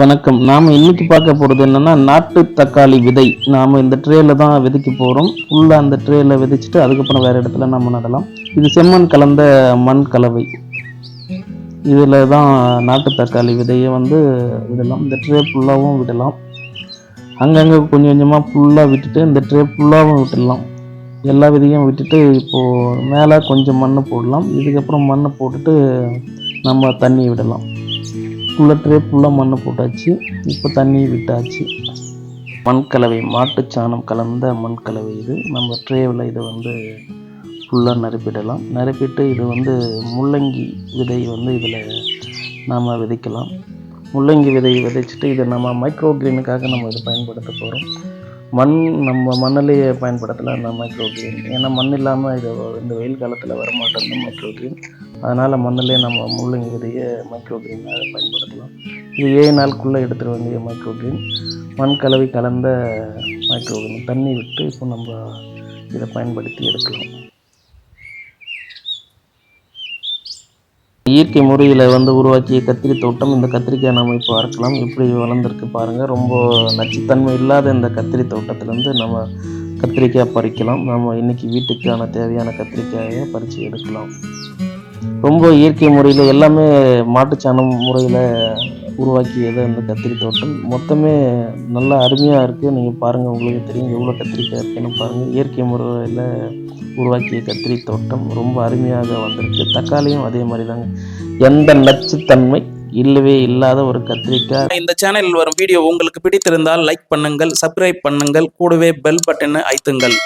வணக்கம். நாம் இன்னைக்கு பார்க்க போகிறது என்னன்னா நாட்டு தக்காளி விதை. நாம் இந்த ட்ரேயில் தான் விதைக்க போகிறோம் ஃபுல்லாக அந்த ட்ரேயில் விதைச்சிட்டு அதுக்கப்புறம் வேறு இடத்துல நம்ம நடலாம். இது செம்மண் கலந்த மண் கலவை. இதில் தான் நாட்டு தக்காளி விதையை வந்து விடலாம். இந்த ட்ரே ஃபுல்லாகவும் விடலாம். அங்கங்கே கொஞ்சம் கொஞ்சமாக ஃபுல்லாக விட்டுட்டு இந்த ட்ரே ஃபுல்லாகவும் விட்டுடலாம். எல்லா விதையும் விட்டுட்டு இப்போது மேலே கொஞ்சம் மண் போடலாம். இதுக்கப்புறம் மண்ணை போட்டுட்டு நம்ம தண்ணி விடலாம். ஃபுல்லாக ட்ரே ஃபுல்லாக மண்ணை போட்டாச்சு. இப்போ தண்ணி விட்டாச்சு. மண் கலவை மாட்டுச்சாணம் கலந்த மண் கலவை இது. நம்ம ட்ரேவில் இதை வந்து ஃபுல்லாக நிரப்பிடலாம். நிரப்பிட்டு இது வந்து முள்ளங்கி விதை வந்து இதில் நாம் விதைக்கலாம். முள்ளங்கி விதை விதைச்சிட்டு இதை நம்ம மைக்ரோ கிரீனுக்காக நம்ம இதை பயன்படுத்த போகிறோம் மண் நம்ம மண்ணிலேயே பயன்படுத்தலாம் இந்த மைக்ரோ கிரீன் ஏன்னா மண் இல்லாமல் இது இந்த வெயில் காலத்தில் வர இந்த மைக்ரோ கிரீன் அதனால் மண்ணிலே நம்ம முள்ளங்கி விதையை மைக்ரோ கிரீனாக பயன்படுத்தலாம். இது ஏழு நாளுக்குள்ளே எடுத்துகிட்டு வேண்டிய மைக்ரோ கிரீன் மண் கலவை கலந்த மைக்ரோ கிரீன் தண்ணி விட்டு இப்போ நம்ம இதை பயன்படுத்தி எடுக்கலாம். இயற்கை முறையில் வந்து உருவாக்கிய கத்திரி தோட்டம். இந்த கத்திரிக்காய் நம்ம இப்போ அறுக்கலாம். எப்படி வளர்ந்துருக்கு பாருங்கள் ரொம்ப நச்சுத்தன்மை இல்லாத இந்த கத்திரி தோட்டத்திலேருந்து நம்ம கத்திரிக்காய் பறிக்கலாம். நம்ம இன்றைக்கி வீட்டுக்கான தேவையான கத்திரிக்காயை பறித்து எடுக்கலாம். ரொம்ப இயற்கை முறையில் எல்லாமே மாட்டுச்சாணம் முறையில் உருவாக்கியது இந்த கத்திரி தோட்டம். மொத்தமே நல்லா அருமையாக இருக்குது நீங்கள் பாருங்கள் உங்களுக்கு தெரியும் எவ்வளோ கத்திரிக்காய் இருக்குன்னு பாருங்கள் இயற்கை முறையில் உருவாக்கிய கத்திரி தோட்டம். ரொம்ப அருமையாக வந்திருக்கு. தக்காளியும் அதே மாதிரி தாங்க எந்த நச்சுத்தன்மை இல்லவே இல்லாத ஒரு கத்திரிக்காய். இந்த சேனலில் வரும் வீடியோ உங்களுக்கு பிடித்திருந்தால் லைக் பண்ணுங்கள் சப்ஸ்கிரைப் பண்ணுங்கள். கூடவே பெல் பட்டனை அழுத்துங்கள்.